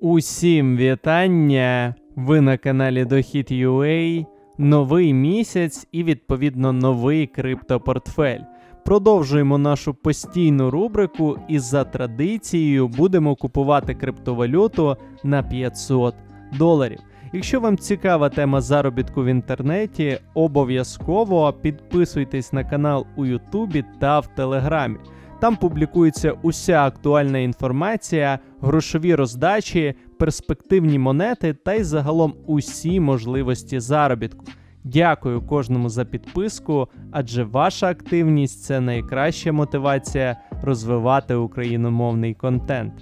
Усім вітання! Ви на каналі Дохід.ua. Новий місяць і відповідно новий криптопортфель. Продовжуємо нашу постійну рубрику і за традицією будемо купувати криптовалюту на 500 доларів. Якщо вам цікава тема заробітку в інтернеті, обов'язково підписуйтесь на канал у Ютубі та в Телеграмі. Там публікується уся актуальна інформація, грошові роздачі, перспективні монети та й загалом усі можливості заробітку. Дякую кожному за підписку, адже ваша активність це найкраща мотивація розвивати україномовний контент.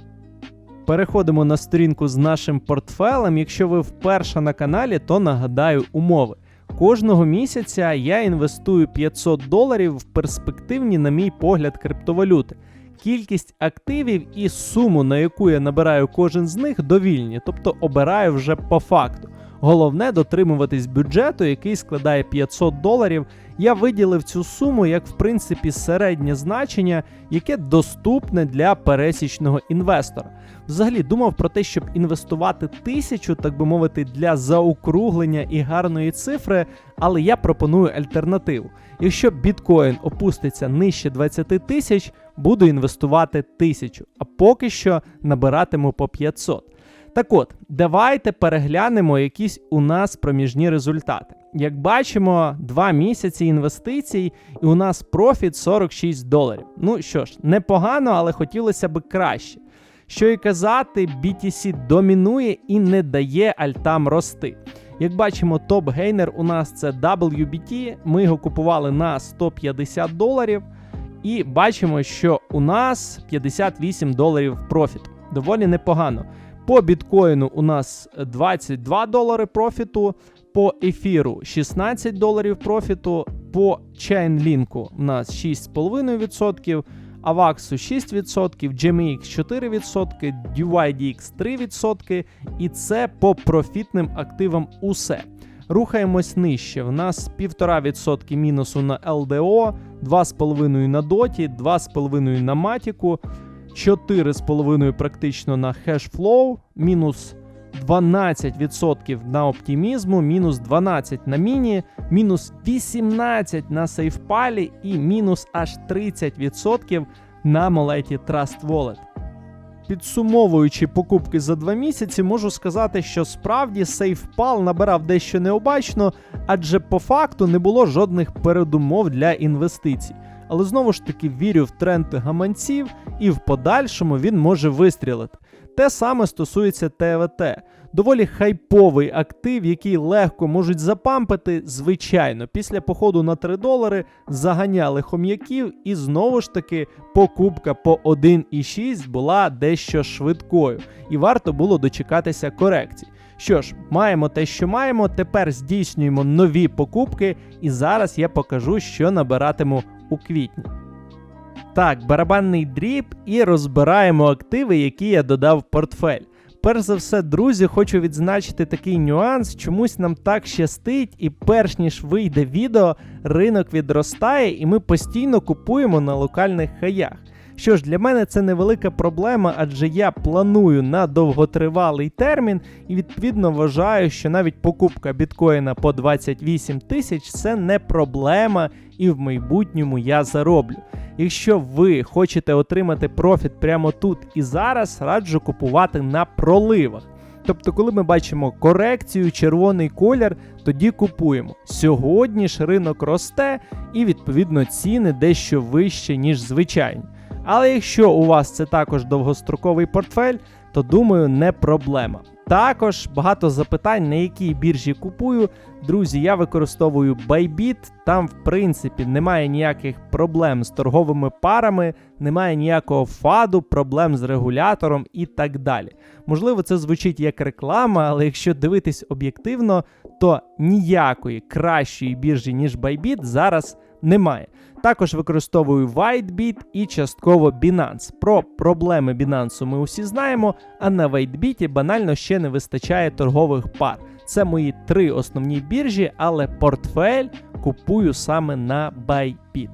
Переходимо на сторінку з нашим портфелем. Якщо ви вперше на каналі, то нагадаю умови. Кожного місяця я інвестую 500 доларів в перспективні, на мій погляд, криптовалюти. Кількість активів і суму, на яку я набираю кожен з них, довільні, тобто обираю вже по факту. Головне дотримуватись бюджету, який складає 500 доларів. Я виділив цю суму як, в принципі, середнє значення, яке доступне для пересічного інвестора. Взагалі думав про те, щоб інвестувати тисячу, так би мовити, для заокруглення і гарної цифри, але я пропоную альтернативу. Якщо біткоін опуститься нижче 20 тисяч, буду інвестувати тисячу, а поки що набиратиму по 500. Так от, давайте переглянемо якісь у нас проміжні результати. Як бачимо, 2 місяці інвестицій, і у нас профіт 46 доларів. Ну що ж, непогано, але хотілося б краще. Що і казати, BTC домінує і не дає альтам рости. Як бачимо, топ-гейнер у нас це WBT. Ми його купували на 150 доларів. І бачимо, що у нас 58 доларів профіту. Доволі непогано. По біткоїну у нас 22 долари профіту, по ефіру 16 доларів профіту, по Chainlink у нас 6,5%, Avax 6%, GMX 4%, DYDX 3%, і це по профітним активам усе. Рухаємось нижче. В нас 1,5% мінусу на LDO, 2,5% на DOT, 2,5% на Матіку, 4,5% практично на Hashflow, мінус 12% на оптимізму, мінус 12% на міні, мінус 18% на сейфпалі і мінус аж 30% на молеті Trust Wallet. Підсумовуючи покупки за два місяці, можу сказати, що справді SafePal набирав дещо необачно, адже по факту не було жодних передумов для інвестицій. Але знову ж таки вірю в тренд гаманців, і в подальшому він може вистрілити. Те саме стосується ТВТ. Доволі хайповий актив, який легко можуть запампити. Звичайно, після походу на 3 долари заганяли хом'яків, і знову ж таки покупка по 1,6 була дещо швидкою, і варто було дочекатися корекцій. Що ж, маємо те, що маємо. Тепер здійснюємо нові покупки, і зараз я покажу, що набиратиму у квітні. Так, барабанний дріб і розбираємо активи, які я додав в портфель. Перш за все, друзі, хочу відзначити такий нюанс. Чомусь нам так щастить, і перш ніж вийде відео, ринок відростає, і ми постійно купуємо на локальних хаях. Що ж, для мене це невелика проблема, адже я планую на довготривалий термін і відповідно вважаю, що навіть покупка біткоїна по 28 тисяч це не проблема, і в майбутньому я зароблю. Якщо ви хочете отримати профіт прямо тут і зараз, раджу купувати на проливах. Тобто, коли ми бачимо корекцію, червоний колір, тоді купуємо. Сьогодні ж ринок росте і відповідно ціни дещо вище, ніж звичайні. Але якщо у вас це також довгостроковий портфель, то думаю, не проблема. Також багато запитань, на якій біржі купую. Друзі, я використовую Bybit. Там, в принципі, немає ніяких проблем з торговими парами, немає ніякого фаду, проблем з регулятором і так далі. Можливо, це звучить як реклама, але якщо дивитись об'єктивно, то ніякої кращої біржі, ніж Bybit, зараз немає. Також використовую WhiteBit і частково Binance. Про проблеми Binance ми усі знаємо, а на WhiteBit банально ще не вистачає торгових пар. Це мої три основні біржі, але портфель купую саме на Bybit.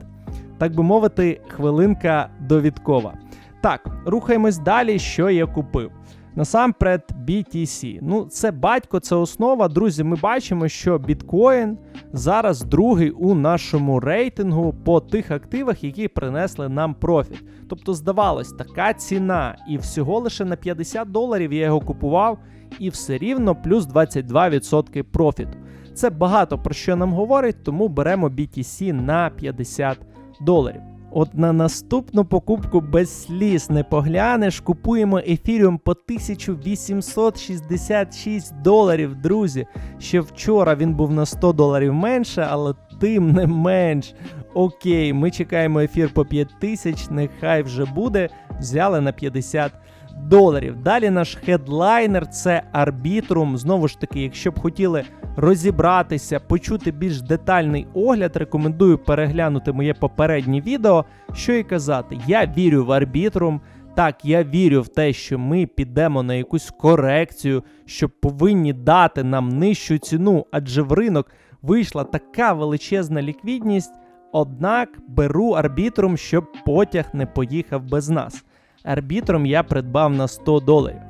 Так би мовити, хвилинка довідкова. Так, рухаємось далі, що я купив. Насамперед, BTC. Ну, це батько, це основа. Друзі, ми бачимо, що біткоін зараз другий у нашому рейтингу по тих активах, які принесли нам профіт. Тобто, здавалось, така ціна, і всього лише на 50 доларів я його купував, і все рівно плюс 22% профіту. Це багато про що нам говорить, тому беремо BTC на 50 доларів. От на наступну покупку без сліз не поглянеш, купуємо ефіріум по 1866 доларів, друзі. Ще вчора він був на 100 доларів менше, але тим не менш. Окей, ми чекаємо ефір по 5000, нехай вже буде. Взяли на 50 доларів. Далі наш хедлайнер це Arbitrum. Знову ж таки, якщо б хотіли розібратися, почути більш детальний огляд, рекомендую переглянути моє попереднє відео. Що і казати, я вірю в Arbitrum. Так, я вірю в те, що ми підемо на якусь корекцію, що повинні дати нам нижчу ціну, адже в ринок вийшла така величезна ліквідність. Однак беру арбітрум, щоб потяг не поїхав без нас. Арбітром я придбав на 100 доларів.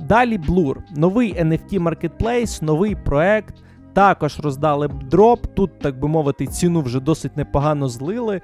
Далі Blur. новий NFT Marketplace, новий проект. Також роздали дроп. Тут, так би мовити, ціну вже досить непогано злили.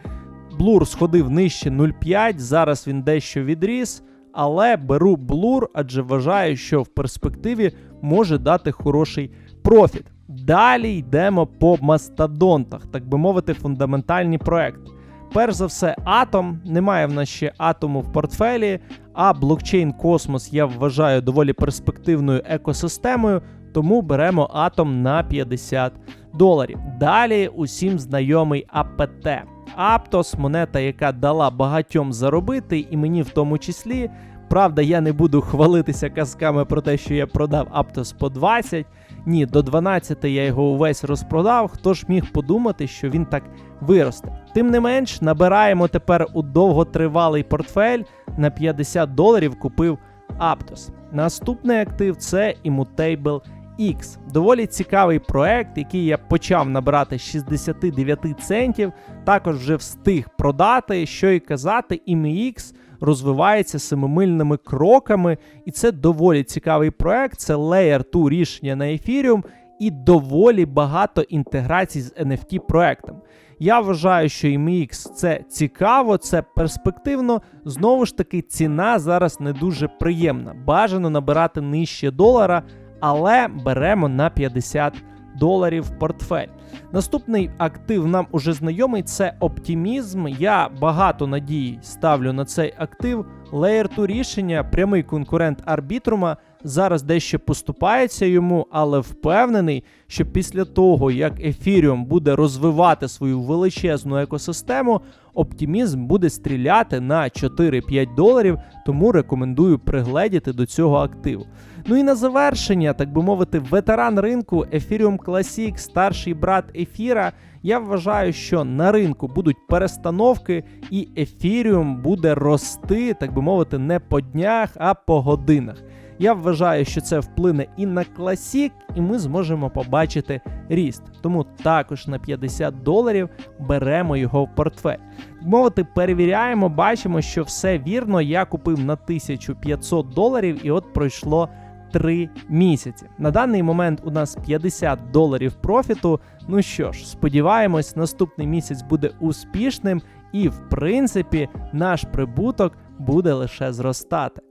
Blur сходив нижче 0,5, зараз він дещо відріс. Але беру Blur, адже вважаю, що в перспективі може дати хороший профіт. Далі йдемо по мастодонтах, так би мовити, фундаментальні проекти. Перш за все, Атом. Немає в нас ще атому в портфелі, а блокчейн Космос я вважаю доволі перспективною екосистемою, тому беремо Атом на 50 доларів. Далі усім знайомий АПТ. Аптос монета, яка дала багатьом заробити, і мені в тому числі. Правда, я не буду хвалитися казками про те, що я продав Аптос по 20. Ні, до 12 я його увесь розпродав. Хто ж міг подумати, що він так виросте? Тим не менш, набираємо тепер у довготривалий портфель на 50 доларів купив Aptos. Наступний актив це Immutable X. Доволі цікавий проект, який я почав набирати 69 центів. Також вже встиг продати, що й казати, IMX розвивається семимильними кроками, і це доволі цікавий проект. Це Layer 2 рішення на Ethereum і доволі багато інтеграцій з NFT проектом. Я вважаю, що MX це цікаво, це перспективно. Знову ж таки, ціна зараз не дуже приємна. Бажано набирати нижче долара, але беремо на 50 доларів портфель. Наступний актив нам уже знайомий це оптимізм. Я багато надій ставлю на цей актив. Layer 2 рішення, прямий конкурент арбітрума. Зараз дещо поступається йому, але впевнений, що після того, як Ethereum буде розвивати свою величезну екосистему, оптимізм буде стріляти на 4-5 доларів, тому рекомендую пригледіти до цього активу. Ну і на завершення, так би мовити, ветеран ринку Ethereum Classic, старший брат Ефіра. Я вважаю, що на ринку будуть перестановки, і Ethereum буде рости, так би мовити, не по днях, а по годинах. Я вважаю, що це вплине і на класік, і ми зможемо побачити ріст. Тому також на 50 доларів беремо його в портфель. Мовити, перевіряємо, бачимо, що все вірно. Я купив на 1500 доларів, і от пройшло. 3 місяці. На даний момент у нас 50 доларів профіту. Ну що ж, сподіваємось, наступний місяць буде успішним, і, в принципі, наш прибуток буде лише зростати.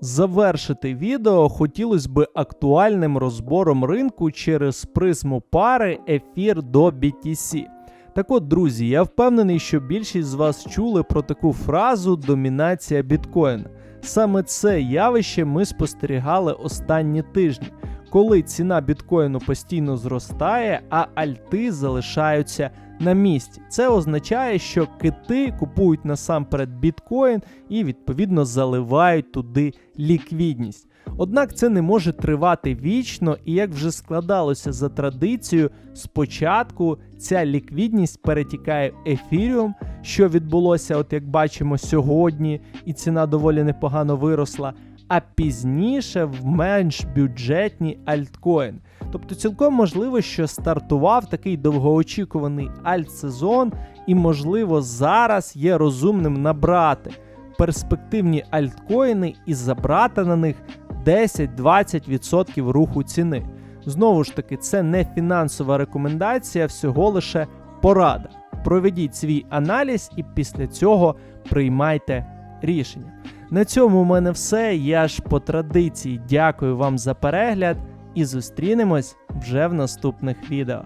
Завершити відео хотілося б актуальним розбором ринку через призму пари ефір до BTC. Так от, друзі, я впевнений, що більшість з вас чули про таку фразу домінація біткоїна. Саме це явище ми спостерігали останні тижні, коли ціна біткоїну постійно зростає, а альти залишаються на місці. Це означає, що кити купують насамперед біткоін і відповідно заливають туди ліквідність. Однак це не може тривати вічно, і як вже складалося за традицією, спочатку ця ліквідність перетікає в ефіріум, що відбулося, от як бачимо сьогодні, і ціна доволі непогано виросла. А пізніше в менш бюджетні альткоїни. Тобто, цілком можливо, що стартував такий довгоочікуваний альт-сезон, і, можливо, зараз є розумним набрати перспективні альткоїни і забрати на них 10-20% руху ціни. Знову ж таки, це не фінансова рекомендація, всього лише порада. Проведіть свій аналіз і після цього приймайте рішення. На цьому у мене все. Я ж по традиції дякую вам за перегляд і зустрінемось вже в наступних відео.